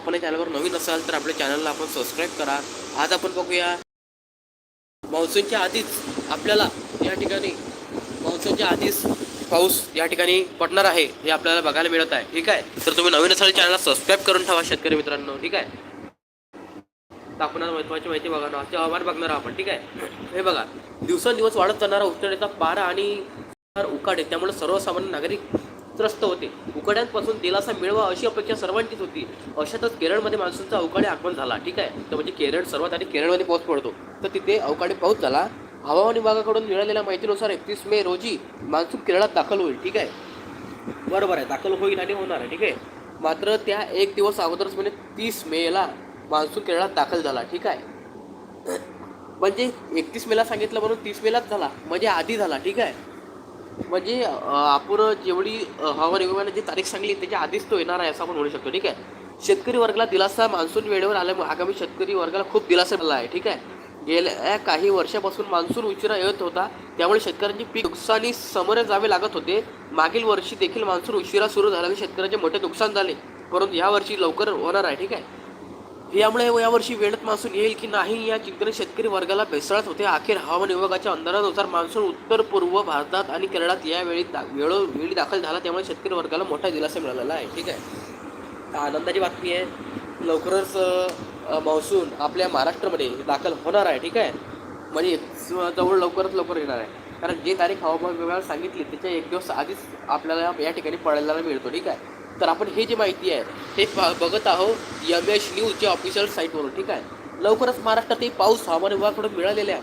आपण या चॅनलवर नवीन असाल तर आपल्या चॅनलला आपण सबस्क्राईब करा. आज आपण बघूया मान्सूनच्या आधीच आपल्याला या ठिकाणी मान्सूनच्या आधीच पाऊस या ठिकाणी पडणार आहे हे आपल्याला बघायला मिळत आहे. ठीक आहे? तर तुम्ही नवीन असाल चॅनलला सबस्क्राईब करून ठेवा शेतकरी मित्रांनो. ठीक आहे? तर महत्वाची माहिती बघणार आजचे हवामान बघणार आपण. ठीक आहे? हे बघा दिवसेंदिवस वाढत जाणारा उष्णतेचा पारा आणि उकाडे त्यामुळे सर्वसामान्य नागरिक त्रस्त होते. उकाड्यांपासून दिलासा मिळवा अशी अपेक्षा सर्वांचीच होती. अशातच केरळमध्ये मान्सूनचा अवकाळी आगमन झाला ठीक आहे? तर म्हणजे केरळ सर्वात आधी केरळमध्ये पाऊस पडतो. तर तिथे अवकाळी पाऊस झाला. हवामान विभागाकडून मिळालेल्या माहितीनुसार एकतीस मे रोजी मान्सून केरळात दाखल होईल ठीक आहे? बरोबर आहे दाखल होईल आणि होणार आहे ठीक आहे? मात्र त्या एक दिवस अगोदरच म्हणजे तीस मेला मान्सून केरळात दाखल झाला ठीक आहे? म्हणजे एकतीस मेला सांगितलं म्हणून तीस मेलाच झाला. म्हणजे आधी झाला ठीक आहे? म्हणजे आपण जेवढी हवामान विभागाने जी तारीख सांगली त्याच्या आधीच तो येणार आहे असं आपण म्हणू शकतो ठीक आहे? शेतकरी वर्गाला दिलासा मान्सून वेळेवर आल्यामुळे आगामी शेतकरी वर्गाला खूप दिलासा मिळाला आहे ठीक आहे? गेल्या काही वर्षापासून मान्सून उशिरा येत होता त्यामुळे शेतकऱ्यांची पीक नुकसानी समोर जावे लागत होते. मागील वर्षी देखील मान्सून उशिरा सुरू झाल्याने शेतकऱ्यांचे मोठे नुकसान झाले. परंतु या वर्षी लवकर होणार आहे ठीक आहे? यामुळे यावर्षी वेळेत मान्सून येईल की नाही या चिंतेने शेतकरी वर्गाला भेसळत होते. अखेर हवामान विभागाच्या अंदाजानुसार मान्सून उत्तर पूर्व भारतात आणि केरळात यावेळी दा वेळोवेळी दाखल झाला. त्यामुळे शेतकरी वर्गाला मोठा दिलासा मिळालेला आहे. ठीक आहे? आनंदाची बातमी आहे. लवकरच मान्सून आपल्या महाराष्ट्रामध्ये दाखल होणार आहे. ठीक आहे? म्हणजे जवळ लवकरच लवकर येणार आहे. कारण जे तारीख हवामान विभागाला सांगितली त्याच्या एक दिवस आधीच आपल्याला या ठिकाणी पडायला मिळतो. ठीक आहे? तर आपण हे जी माहिती आहे हे पा- बघत आहोत यम एच न्यूजच्या ऑफिशियल साईटवरून ठीक आहे? लवकरच महाराष्ट्रातही पाऊस हवामान विभागाकडून मिळालेल्या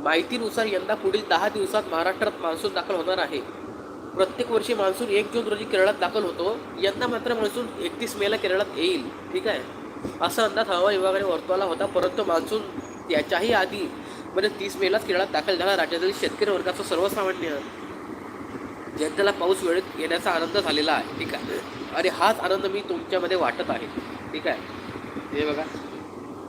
माहितीनुसार यंदा पुढील दहा दिवसात महाराष्ट्रात मान्सून दाखल होणार आहे. प्रत्येक वर्षी मान्सून एक जून रोजी केरळात दाखल होतो. यंदा मात्र मान्सून एकतीस मेला केरळात येईल ठीक आहे? असा अंदाज हवामान विभागाने वर्तवला होता परंतु मान्सून त्याच्याही आधी म्हणजे तीस मेलाच केरळात दाखल झाला. राज्यातील शेतकरी वर्गाचं सर्वसामान्य जनतेला पाऊस वेळेत येण्याचा आनंद झालेला आहे. ठीक आहे? आणि हाच आनंद मी तुमच्यामध्ये वाटत आहे. ठीक आहे? हे बघा.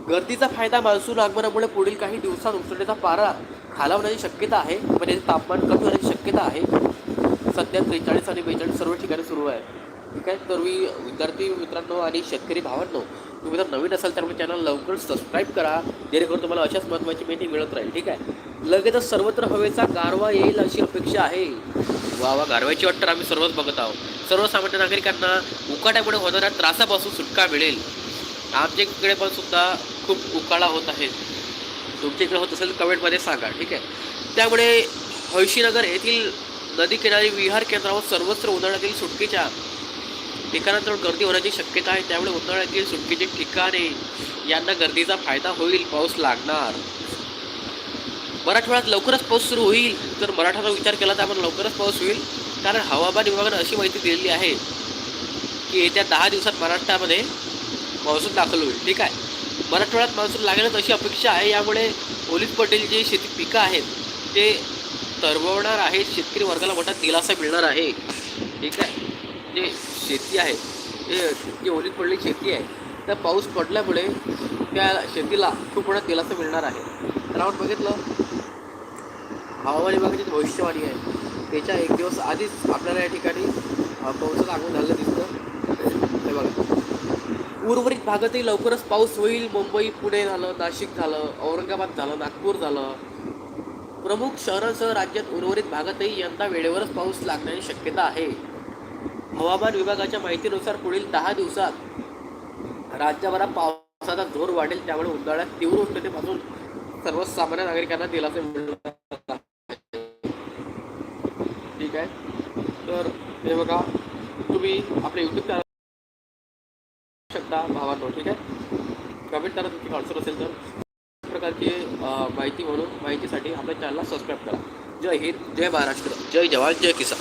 गर्दीचा फायदा मान्सून आगमनामुळे पुढील काही दिवसात उसळण्याचा पारा खालावण्याची शक्यता आहे. म्हणजे तापमान कमी होण्याची शक्यता आहे. सध्या त्रेचाळीस आणि बेचाळीस सर्व ठिकाणी सुरू आहे. ठीक आहे? तर मी विद्यार्थी मित्रांनो आणि शेतकरी भावांनो तुम्ही जर नवीन असाल तर आपल्या चॅनल लवकर सबस्क्राईब करा. जेणेकरून तुम्हाला अशाच महत्त्वाची माहिती मिळत राहील. ठीक आहे? लगेचच सर्वत्र हवेचा गारवा येईल अशी अपेक्षा आहे. वा वा गारव्याची वाट तर आम्ही सर्वच बघत आहोत. सर्वसामान्य नागरिकांना उकाट्यामुळे होणाऱ्या त्रासापासून सुटका मिळेल. आमच्या इकडे पण सुद्धा खूप उकाळा होत आहे. तुमच्या इकडे होत असेल कमेंटमध्ये सांगा ठीक आहे? त्यामुळे हळशीनगर येथील नदी किनारी विहार केंद्रावर सर्वत्र उन्हाळ्यातील सुटकेच्या ठिकाणांजवळ गर्दी होण्याची शक्यता आहे. त्यामुळे उन्हाळ्यातील सुटकेचे ठिकाणे यांना गर्दीचा फायदा होईल पाऊस लागणार. मराठवाड्यात लवकरच पाऊस सुरू होईल. जर मराठवाडा विचार केला तर आपण लवकरच पाऊस होईल. कारण हवामान विभागानं अशी माहिती दिलेली आहे की येत्या दहा दिवसात महाराष्ट्रामध्ये मान्सून दाखल होईल. ठीक आहे? मराठवाड्यात मान्सून लागेलच अशी अपेक्षा आहे. यामुळे ओलीत पटेल जे शेती पिकं आहेत ते तरवणार आहेत. शेतकरी वर्गाला मोठा दिलासा मिळणार आहे. ठीक आहे? जे शेती आहे ते जी ओलीत पडलेली शेती आहे त्या पाऊस पडल्यामुळे त्या शेतीला खूप मोठा दिलासा मिळणार आहे. तर बघितलं? हवामान विभागाची भविष्यवाणी आहे. त्याच्या एक दिवस आधीच आपल्याला या ठिकाणी अ, पावसाचं आगमन झालं दिसतं. हे बघा. उर्वरित भागातही लवकरच पाऊस होईल. मुंबई पुणे झालं नाशिक झालं औरंगाबाद झालं नागपूर झालं. प्रमुख शहरांसह राज्यात उर्वरित भागातही यंदा वेळेवरच पाऊस लागण्याची शक्यता आहे. हवामान विभागाच्या माहितीनुसार पुढील दहा दिवसात राज्यभरात पावसाचा जोर वाढेल. त्यामुळे उन्हाळ्यात तीव्र उष्णतेपासून सर्वसामान्य नागरिकांना दिलासा मिळणार ठीक आहे. तर हे बघा तुम्ही आपल्या युट्यूब चॅनल शकता भावांनो ठीक आहे? कमेंट करा तुमची कॉन्सर असेल तर. प्रकारची माहिती म्हणून माहितीसाठी आपल्या चॅनलला सबस्क्राईब करा. जय हिंद जय महाराष्ट्र जय जवान जय किसान.